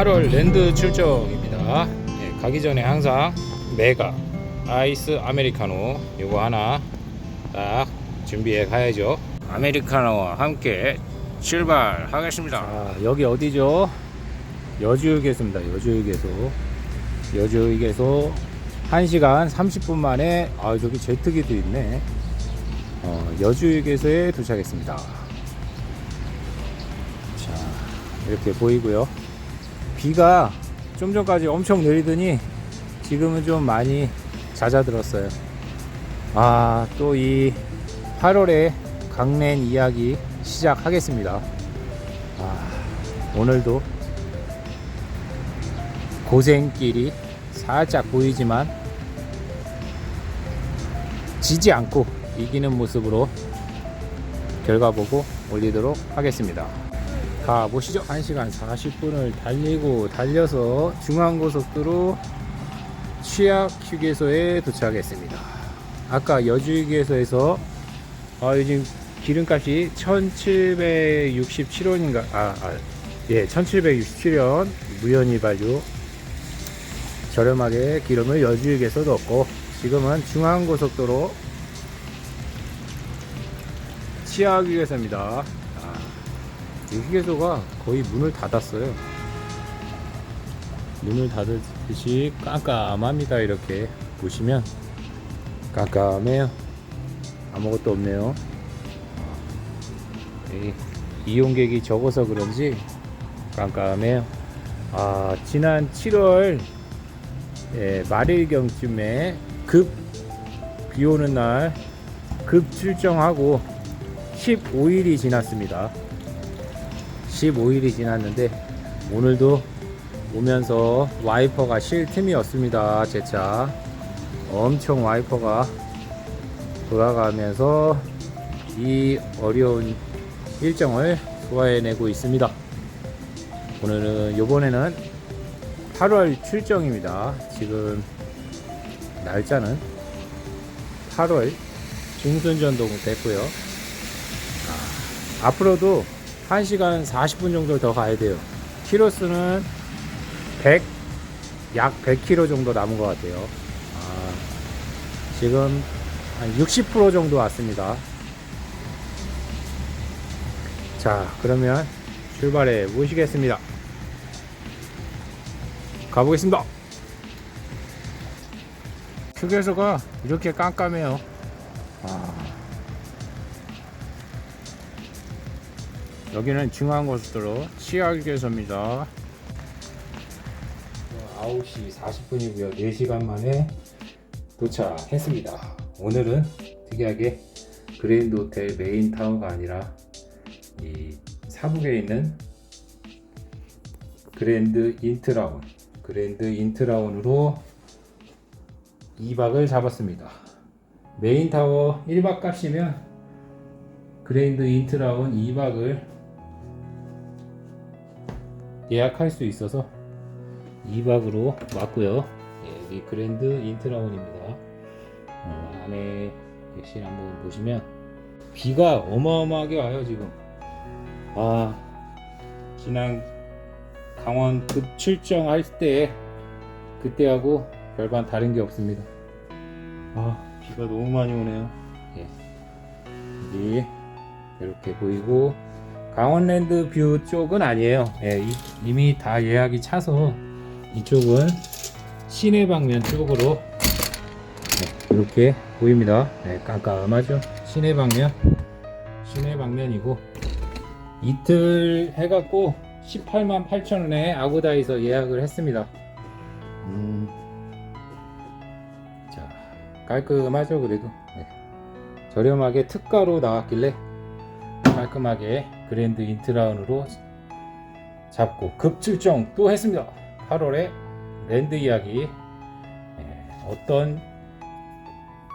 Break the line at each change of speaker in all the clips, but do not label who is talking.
8월 랜드 출정입니다. 예, 가기 전에 항상 메가 아이스 아메리카노 요거 하나 딱 준비해 가야죠. 아메리카노와 함께 출발하겠습니다. 자, 여기 어디죠? 여주휴게소입니다. 여주휴게소. 여주휴게소 1시간 30분 만에 아 저기 제트기도 있네. 어, 여주휴게소에 도착했습니다. 자 이렇게 보이고요. 비가 좀 전까지 엄청 내리더니 지금은 좀 많이 잦아들었어요. 아, 또 이 8월에 강냉 이야기 시작하겠습니다. 아, 오늘도 고생길이 살짝 보이지만 지지 않고 이기는 모습으로 결과 보고 올리도록 하겠습니다. 가보시죠. 1시간 40분을 달리고 달려서 중앙고속도로 취약 휴게소에 도착했습니다. 아까 여주휴게소에서 아, 요즘 기름값이 1767원인가 아, 아, 예, 1767원 무연휘발유 저렴하게 기름을 여주휴게소 넣었고 지금은 중앙고속도로 휴게소입니다. 아, 이 휴게소가 거의 문을 닫았어요. 문을 닫듯이 깜깜합니다. 이렇게 보시면 깜깜해요. 아무것도 없네요. 이 이용객이 적어서 그런지 깜깜해요. 아, 지난 7월 예, 말일경쯤에 급 비 오는 날 급 출정하고 15일이 지났습니다. 15일이 지났는데 오늘도 오면서 와이퍼가 쉴 틈이 없습니다. 제 차. 엄청 와이퍼가 돌아가면서 이 어려운 일정을 소화해내고 있습니다. 오늘은 요번에는 8월 출정입니다. 지금 날짜는 8월 중순 전도 됐고요. 아, 앞으로도 1시간 40분 정도 더 가야 돼요. 키로수는 100, 약 100km 정도 남은 것 같아요. 아, 지금 한 60% 정도 왔습니다. 자, 그러면 출발해 보시겠습니다. 가보겠습니다. 휴게소가 이렇게 깜깜해요. 아. 여기는 중앙고속도로 치아휴게소입니다. 9시 40분이고요. 4시간 만에 도착했습니다. 오늘은 특이하게 그랜드 호텔 메인 타워가 아니라 이 사북에 있는 그랜드 인트라운 그랜드 인트라운으로 2박을 잡았습니다. 메인 타워 1박 값이면 그랜드 인트라운 2박을 예약할 수 있어서 2박으로 왔고요. 예, 여기 그랜드 인트라운입니다. 어, 안에 객실 한번 보시면 비가 어마어마하게 와요 지금. 아 지난 강원 급 출정할 때 그때하고 별반 다른 게 없습니다. 아 비가 너무 많이 오네요. 예. 이렇게 보이고 강원랜드 뷰 쪽은 아니에요. 예, 이, 이미 다 예약이 차서 이쪽은 시내 방면 쪽으로 네, 이렇게 보입니다. 네, 깜깜하죠? 시내 방면, 시내 방면이고 이틀 해갖고 18만 8천 원에 아고다에서 예약을 했습니다. 음, 자 깔끔하죠 그래도 네. 저렴하게 특가로 나왔길래 깔끔하게 그랜드 인트라운으로 잡고 급출정 또 했습니다. 8월에 랜드 이야기 네, 어떤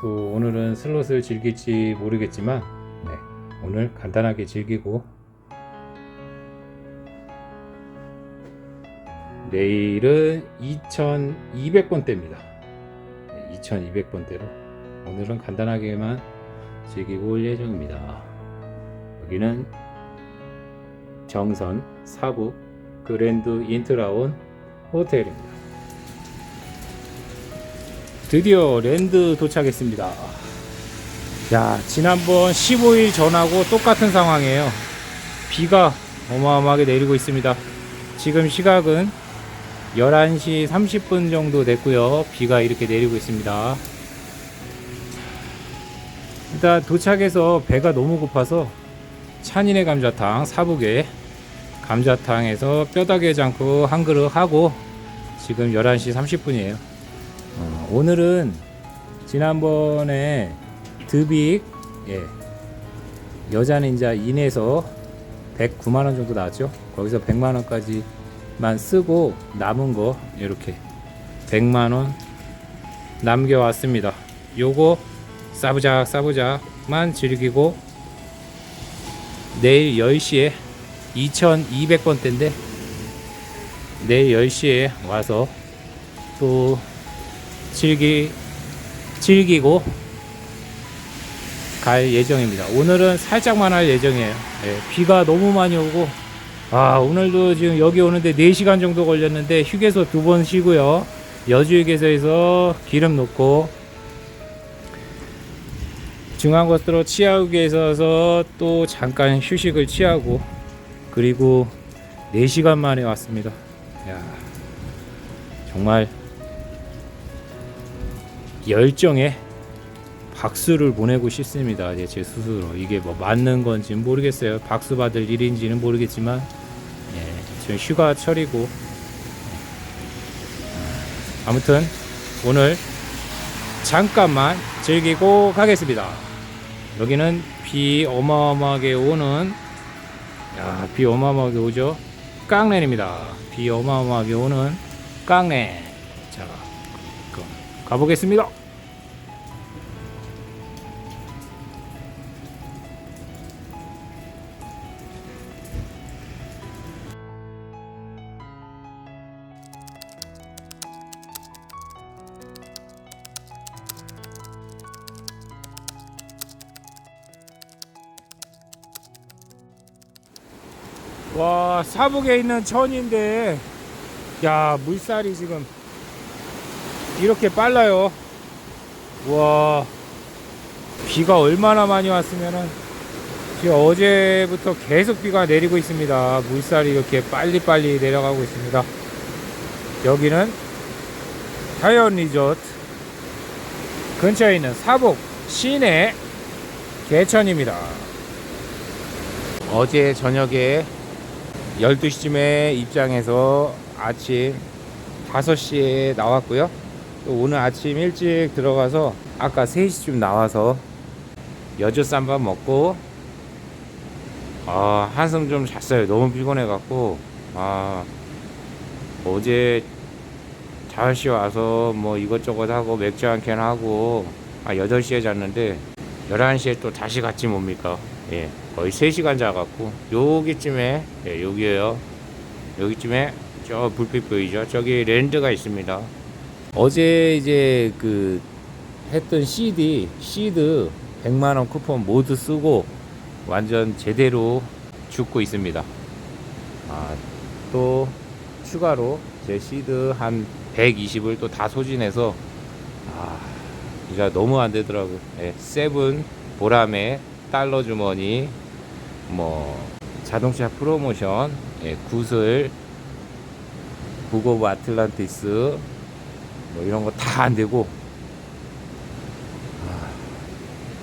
또 오늘은 슬롯을 즐길지 모르겠지만 네, 오늘 간단하게 즐기고 내일은 2200번대입니다. 네, 2200번대로 오늘은 간단하게만 즐기고 올 예정입니다. 여기는 정선 사북 그랜드 인트라온 호텔입니다. 드디어 랜드 도착했습니다. 야, 지난번 15일 전하고 똑같은 상황이에요. 비가 어마어마하게 내리고 있습니다. 지금 시각은 11시 30분 정도 됐고요. 비가 이렇게 내리고 있습니다. 일단 도착해서 배가 너무 고파서 찬인의 감자탕 사북에 감자탕에서 뼈다귀 장국 한 그릇 하고 지금 11시 30분이에요. 어, 오늘은 지난번에 드빅 예, 여자 닌자 인에서 109만원 정도 나왔죠. 거기서 100만원까지만 쓰고 남은 거 이렇게 100만원 남겨왔습니다. 요거 싸부작 싸부작만 즐기고 내일 10시에 2200번대인데 내일 10시에 와서 또 즐기 즐기고 갈 예정입니다. 오늘은 살짝만 할 예정이에요. 예, 비가 너무 많이 오고 아 오늘도 지금 여기 오는데 4시간 정도 걸렸는데 휴게소 두 번 쉬고요. 여주 휴게소에서 기름 넣고 중앙고속도로 치아우기에서 또 잠깐 휴식을 취하고 그리고 4시간 만에 왔습니다. 야, 정말 열정에 박수를 보내고 싶습니다. 이제 제 스스로 이게 뭐 맞는 건지 는 모르겠어요. 박수 받을 일인지는 모르겠지만 예, 지금 휴가철이고 아무튼 오늘 잠깐만 즐기고 가겠습니다. 여기는 비 어마어마하게 오는 야, 비 어마어마하게 오죠. 깡렌입니다. 비 어마어마하게 오는 깡렌. 자, 가보겠습니다. 와 사북에 있는 천인데 야 물살이 지금 이렇게 빨라요. 와 비가 얼마나 많이 왔으면은 지금 어제부터 계속 비가 내리고 있습니다. 물살이 이렇게 빨리빨리 내려가고 있습니다. 여기는 자연 리조트. 근처에 있는 사북 시내 개천입니다. 어제 저녁에 12시쯤에 입장해서 아침 5시에 나왔고요. 또 오늘 아침 일찍 들어가서 아까 3시쯤 나와서 여주 쌈밥 먹고 아, 한숨 좀 잤어요. 너무 피곤해 갖고 아, 어제 5시 와서 뭐 이것저것 하고 맥주 한 캔 하고 아 8시에 잤는데 11시에 또 다시 갔지 뭡니까? 예. 거의 3시간 자갖고 여기쯤에 예, 여기에요. 여기쯤에 저 불빛 보이죠? 저기 랜드가 있습니다. 어제 이제 그 했던 CD 시드 100만원 쿠폰 모두 쓰고 완전 제대로 죽고 있습니다. 아, 또 추가로 제 시드 한 120을 또 다 소진해서 아 진짜 너무 안 되더라고 예, 세븐 보람의 달러 주머니 뭐 자동차 프로모션, 예, 구슬, 북 오브 아틀란티스 뭐 이런 거 다 안 되고 아,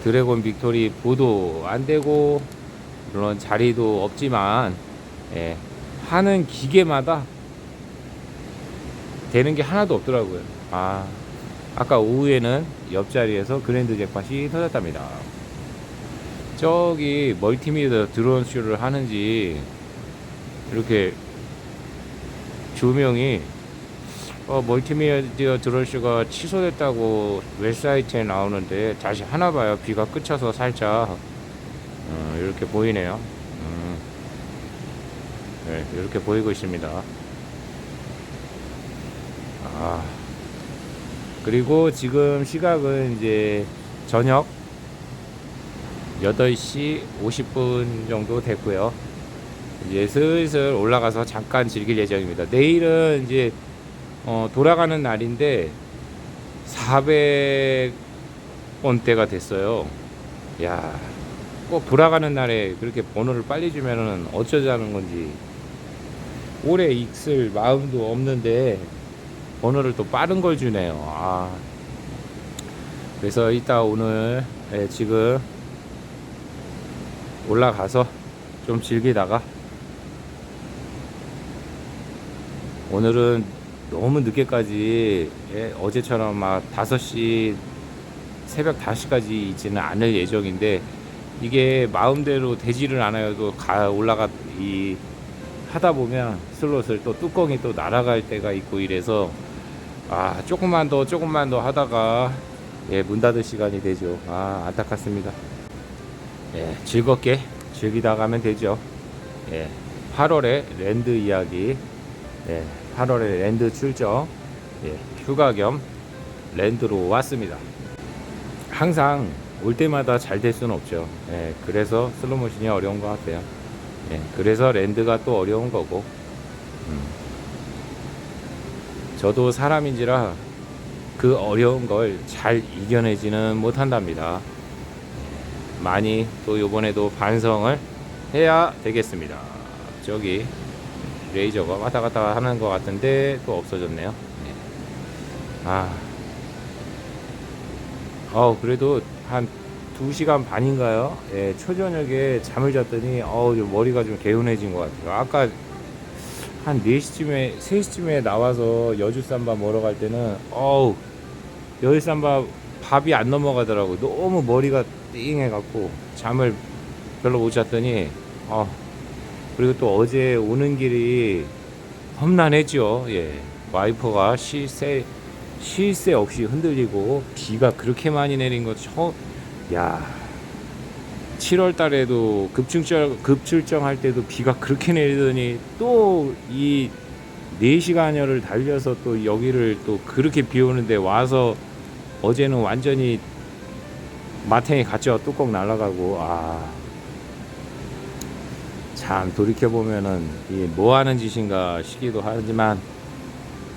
드래곤 빅토리 보도 안 되고 물론 자리도 없지만 예, 하는 기계마다 되는 게 하나도 없더라고요. 아 아까 오후에는 옆자리에서 그랜드 잭팟이 터졌답니다. 저기 멀티미디어 드론 쇼를 하는지 이렇게 조명이 어, 멀티미디어 드론 쇼가 취소됐다고 웹사이트에 나오는데 다시 하나 봐요. 비가 그쳐서 살짝 어, 이렇게 보이네요. 음, 네, 이렇게 보이고 있습니다. 아, 그리고 지금 시각은 이제 저녁 8시 50분 정도 됐고요. 이제 슬슬 올라가서 잠깐 즐길 예정입니다. 내일은 이제 어, 돌아가는 날인데 400원대가 됐어요. 야, 꼭 돌아가는 날에 그렇게 번호를 빨리 주면은 어쩌자는 건지 오래 있을 마음도 없는데 번호를 또 빠른 걸 주네요. 아. 그래서 이따 오늘 예, 지금 올라가서 좀 즐기다가 오늘은 너무 늦게까지 예, 어제처럼 막 5시 새벽 5시까지 있지는 않을 예정인데 이게 마음대로 되지를 않아요. 또가 올라가 이 하다 보면 슬롯을 또 뚜껑이 또 날아갈 때가 있고 이래서 아 조금만 더 조금만 더 하다가 예, 문 닫을 시간이 되죠. 아 안타깝습니다. 예, 즐겁게 즐기다 가면 되죠. 예, 8월에 랜드 이야기, 예, 8월에 랜드 출정, 예, 휴가 겸 랜드로 왔습니다. 항상 올 때마다 잘 될 수는 없죠. 예, 그래서 슬로모션이 어려운 것 같아요. 예, 그래서 랜드가 또 어려운 거고. 음. 저도 사람인지라 그 어려운 걸 잘 이겨내지는 못한답니다. 예, 많이 또 요번에도 반성을 해야 되겠습니다. 저기 레이저가 왔다 갔다 하는 것 같은데 또 없어졌네요. 예. 아, 어 그래도 한 2시간 반인가요? 예, 초저녁에 잠을 잤더니 어우 좀 머리가 좀 개운해진 것 같아요. 아까 한 4시쯤에 3시쯤에 나와서 여주쌈밥 먹으러 갈 때는 어우 여주쌈밥 밥이 안 넘어가더라고. 너무 머리가 띵 해 갖고 잠을 별로 못 잤더니 어 그리고 또 어제 오는 길이 험난했죠. 예. 와이퍼가 시세 쉴새 없이 흔들리고 비가 그렇게 많이 내린 거 처음 야 7월 달에도 급출정 급출정 할 때도 비가 그렇게 내리더니 또 이 4시간여를 달려서 또 여기를 또 그렇게 비 오는데 와서 어제는 완전히 마탱이 갔죠 뚜껑 날아가고 아 참 돌이켜 보면은 이게 뭐 하는 짓인가 싶기도 하지만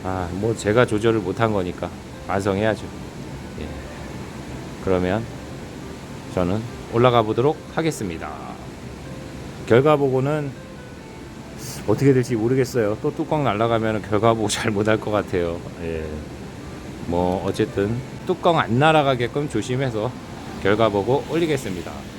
아, 뭐 제가 조절을 못한 거니까 반성해야죠. 예. 그러면 저는 올라가 보도록 하겠습니다. 결과 보고는 어떻게 될지 모르겠어요. 또 뚜껑 날아가면 결과 보고 잘 못할 것 같아요. 예. 뭐 어쨌든 뚜껑 안 날아가게끔 조심해서 결과 보고 올리겠습니다.